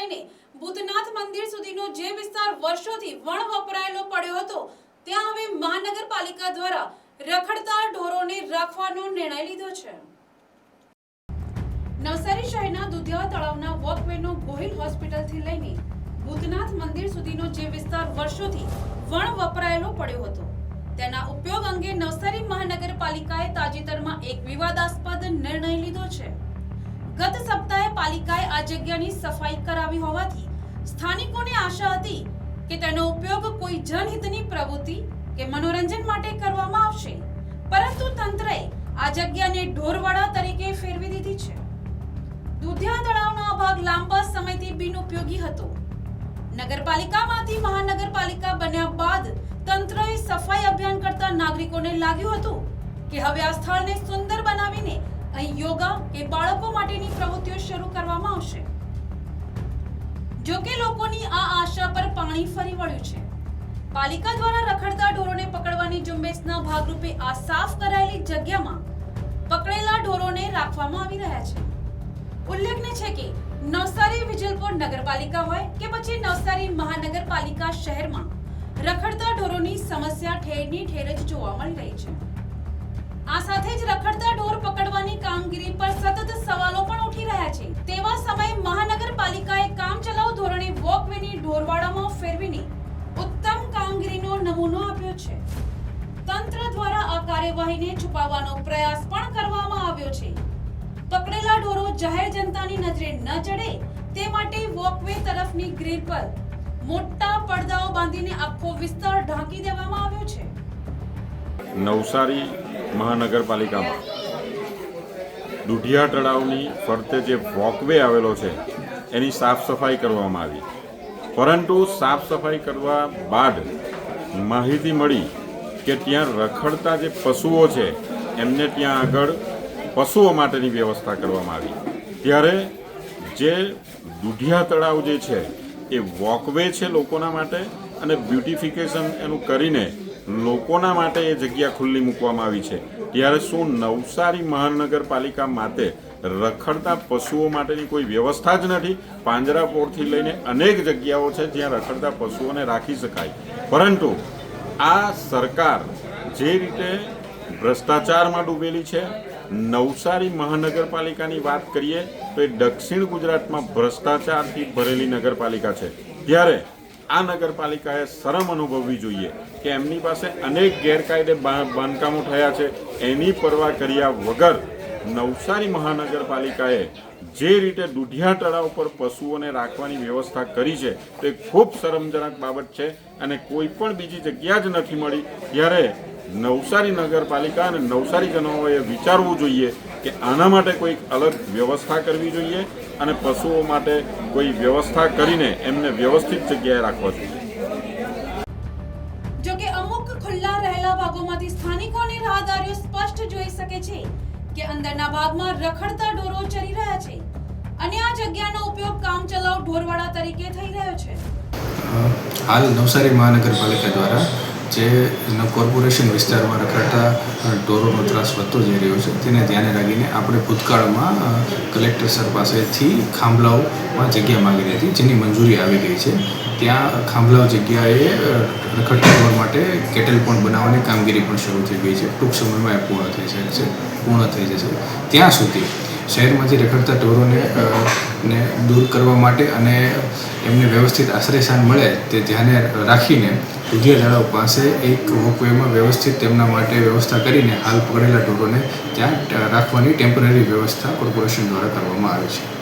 લઈને ભૂતનાથ મંદિર સુધીનો જે વિસ્તાર વર્ષોથી વણ વપરાયેલો પડ્યો હતો, ત્યાં હવે મહાનગરપાલિકા દ્વારા રખડતા ઢોરોને રાખવાનો નિર્ણય લીધો છે. નવસારી શહેરના દુધિયા તળાવના વોકવેનો ગોહિલ હોસ્પિટલથી લઈને ભૂતનાથ મંદિર સુધીનો જે વિસ્તાર વર્ષોથી વણ વપરાયેલો પડ્યો હતો, તેના ઉપયોગ અંગે નવસારી મહાનગરપાલિકાએ તાજેતરમાં એક વિવાદાસ્પદ નિર્ણય લીધો છે. ગત સપ્તાહે પાલિકાએ આ જગ્યાની સફાઈ કરાવી હોવાથી સ્થાનિકોને આશા હતી કે તેનો ઉપયોગ કોઈ જનહિતની પ્રવૃત્તિ કે મનોરંજન માટે કરવામાં આવશે. પરંતુ તંત્રએ આ જગ્યાને ઢોરવાડા તરીકે ફેરવી દીધી છે. દુધિયા તળાવનો આ ભાગ લાંબા સમયથી બિનઉપયોગી હતો. નગરપાલિકામાંથી મહાનગરપાલિકા બન્યા બાદ તંત્રએ સફાઈ અભિયાન કરતા નાગરિકોને લાગ્યું હતું કે હવે આ સ્થળને સુંદર બનાવીને અહીં યોગા કે બાળકો માટેની પ્રવૃત્તિઓ શરૂ કરવામાં આવશે. જો લોકોની આ આશા પર પાણી ફરી વળ્યું છે. પાલિકા દ્વારા રખડતા ઢોરોને પકડવાની ઝુંબેશના ભાગરૂપે આ સાફ કરાયેલી જગ્યામાં પકડેલા ઢોરોને રાખવામાં આવી રહ્યા છે. ઉલ્લેખનીય છે કે નવસારી વિજલપુર નગરપાલિકા હોય કે પછી નવસારી મહાનગરપાલિકા શહેરમાં રખડતા ઢોરોની સમસ્યા ઠેરની ઠેર જ જોવા મળી રહી છે. આ સાથે જ રખડતા ઢોર પકડવાની કામગીરી પર સતત સવાલો પણ ઉઠી રહ્યા છે. તેવા સમયે મહાનગરપાલિકાએ કામચલાઉ ધોરણે વોકવેની ઢોરવાડામાં ફેરવીને ઉત્તમ કામગીરીનો નમૂનો આપ્યો છે. તંત્ર દ્વારા આ કાર્યવાહીને છુપાવવાનો પ્રયાસ પણ કરવામાં આવ્યો છે. પકડેલા ઢોરો જાહેર જનતાની નજરે ન ચડે તે માટે વોકવે તરફની ગ્રીલ પર મોટા પડદાઓ બાંધીને આખો વિસ્તાર ઢાંકી દેવામાં આવ્યો છે. નવસારી મહાનગરપાલિકામાં. દુધિયા તળાવની ફરતે જે વોકવે આવેલો છે, એની સાફ સફાઈ કરવામાં આવી. પરંતુ સાફ સફાઈ કરવા બાદ માહિતી મળી કે ત્યાં રખડતા જે પશુઓ છે, એમને ત્યાં આગળ પશુઓ માટેની વ્યવસ્થા કરવામાં આવી. ત્યારે જે દુધિયા તળાવ જે છે, એ વોકવે છે લોકોના માટે અને બ્યુટિફિકેશન એનું કરીને લોકોના માટે એ જગ્યા ખુલ્લી મૂકવામાં આવી છે. ત્યારે શું નવસારી મહાનગરપાલિકા માટે રખડતા પશુઓ માટેની કોઈ વ્યવસ્થા જ નથી? પાંજરાપોળથી લઈને અનેક જગ્યાઓ છે જ્યાં રખડતા પશુઓને રાખી શકાય. પરંતુ આ સરકાર જે રીતે ભ્રષ્ટાચારમાં ડૂબેલી છે, નવસારી મહાનગરપાલિકાની વાત કરીએ તો એ દક્ષિણ ગુજરાતમાં ભ્રષ્ટાચારથી ભરેલી નગરપાલિકા છે. ત્યારે આ નગરપાલિકાએ શરમ અનુભવવી જોઈએ કે એમની પાસે અનેક ગેરકાયદે બાંધકામો થયા છે. એની પરવા કર્યા વગર નવસારી મહાનગરપાલિકાએ જે રીતે દુધિયા તળાવ પર પશુઓને રાખવાની વ્યવસ્થા કરી છે, તે ખૂબ શરમજનક બાબત છે અને કોઈ પણ બીજી જગ્યા જ નથી મળી. ત્યારે નવસારી નગરપાલિકા અને નવસારીજનોએ વિચારવું જોઈએ કે આના માટે કોઈક અલગ વ્યવસ્થા કરવી જોઈએ અને પશુઓ માટે કોઈ વ્યવસ્થા કરીને એમને વ્યવસ્થિત જગ્યાએ રાખવા જોઈએ. જો કે અમુક ખુલ્લા રહેલા ભાગોમાંથી સ્થાનિકોની રાહદારીઓ સ્પષ્ટ જોઈ શકે છે કે અંદરના ભાગમાં રખડતા ઢોરો ચરી રહ્યા છે. અને આ જગ્યાનો ઉપયોગ કામચલાઉ ઢોરવાડા તરીકે થઈ રહ્યો છે. હાલ નવસારી મહાનગરપાલિકા દ્વારા જે કોર્પોરેશન વિસ્તારમાં રખડતા અ, ઢોરોનો ત્રાસ વધતો જઈ રહ્યો છે તેને ધ્યાને રાખીને આપણે ભૂતકાળમાં કલેક્ટર સર પાસેથી ખાંભલાઓમાં જગ્યા માંગી હતી જેની મંજૂરી આવી ગઈ છે. ત્યાં ખાંભલાઓ જગ્યાએ રખડતા ઢોર માટે કેટલ પણ બનાવવાની કામગીરી પણ શરૂ થઈ ગઈ છે. ટૂંક સમયમાં એ પૂર્ણ થઈ જશે પૂર્ણ થઈ જશે. ત્યાં સુધી શહેરમાંથી રખડતા ઢોરોને ને દૂર કરવા માટે અને એમને વ્યવસ્થિત આશ્રયસ્થાન મળે તે ધ્યાને રાખીને દુધિયા તળાવ પાસે એક વોકવેમાં વ્યવસ્થિત તેમના માટે વ્યવસ્થા કરીને હાલ પકડેલા ઢોરોને ત્યાં રાખવાની ટેમ્પરરી વ્યવસ્થા કોર્પોરેશન દ્વારા કરવામાં આવે છે.